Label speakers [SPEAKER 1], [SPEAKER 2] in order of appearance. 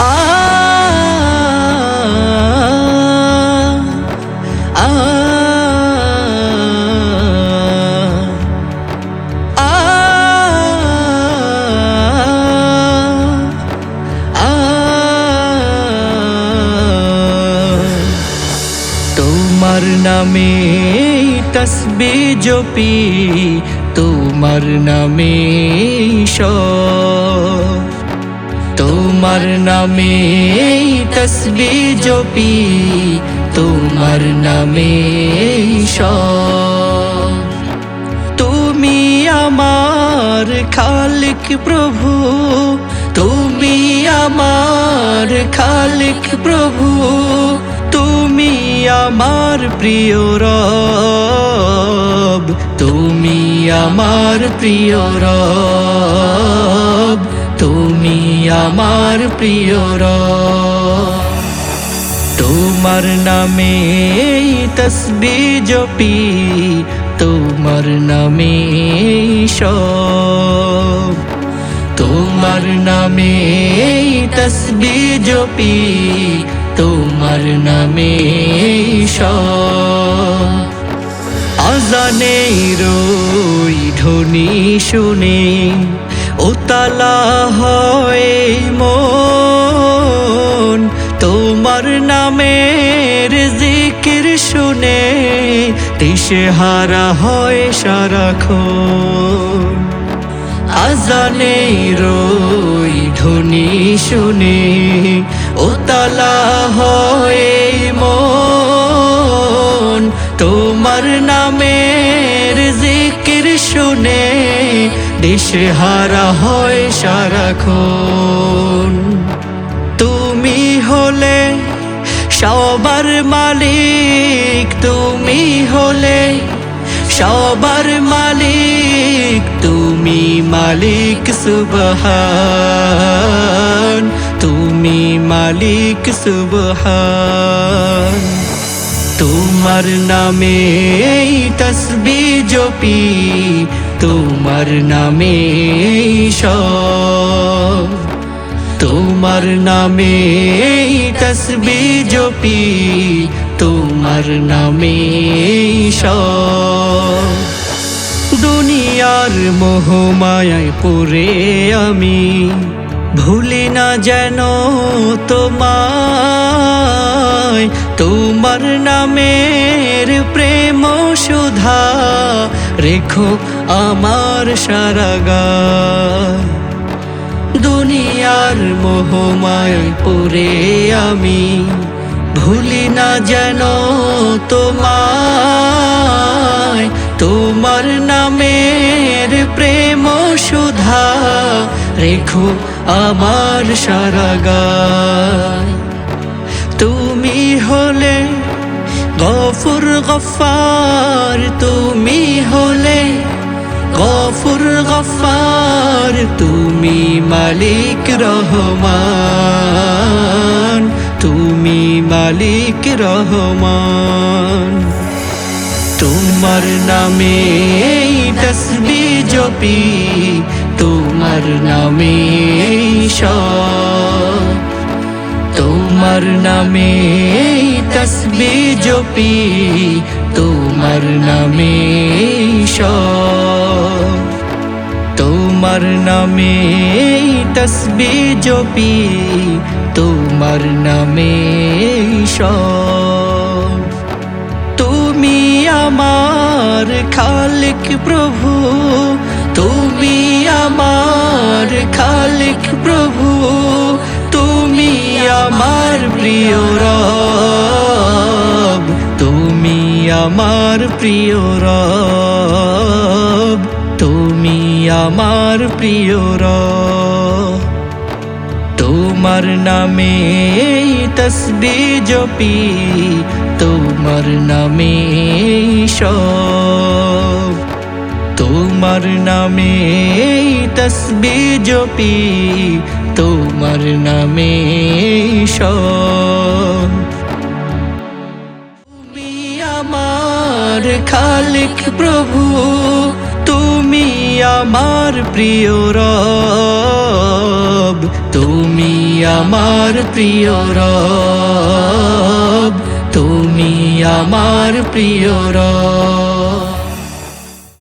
[SPEAKER 1] আ আ আ তোমার নামে তসবি জপি তোমার নামে সব তোমার নামে তসবি জপি, তোমার নামে তুমি আমার খালিক প্রভু, তুমি আমার খালিক প্রভু, তুমি আমার প্রিয় রব, তুমি আমার প্রিয় রব। আমার প্রিয় রব তোমার নামে তসবি জপি, তোমার নামে সব। তোমার নামে তসবি জপি, তোমার নামে সব। আজানে রই ধ্বনি শুনে উতালা হয় মন, তোমার নামের জিকির শুনে দিশে হারা হয় সারাক্ষণ। আজানে রই ধ্বনি শুনে উতালা হয় মন, তোমার নামের জিকির শুনে দিশে হারা হয় সারাক্ষণ। তুমি হলে সবার মালিক, তুমি হলে সবার মালিক, তুমি মালিক সুবহান, তুমি মালিক সুবহান। তোমার নামে তসবি জপি তোমার নামে সব, তোমার নামে তসবি জপি, তোমার নামে সব। দুনিয়ার মোহমায়ায় পড়ে আমি, ভুলি না যেন তোমায়, তোমার নামের প্রেম সুধা রেখো আমার সারাগায় দুনিয়ার মোহমায় পড়ে আমি, ভুলি না যেন তোমায়। তোমার নামের প্রেম সুধা রেখো আমার সারাগায় তুমি হলে গফুর গফার। তুমি মালিক রহমান, তুমি মালিক রহমান। তোমার নামে তসবি জপি, তোমার নামে তোমার নামে তসবি জপি নামে তসবি জপি, তোমার নামে তুমি আমার খালিক প্রভু, তুমি আমার খালিক প্রভু, তুমি আমার প্রিয় রব, তুমি আমার প্রিয় রব। তুমি আমার প্রিয় রব তোমার নামে তসবি জপি, তোমার নামে সব। তোমার নামে তসবি জপি, তোমার নামে সব। তুমি আমার খালিক প্রভু। আমার প্রিয় রব তুমি আমার প্রিয় রব তুমি আমার প্রিয় রব।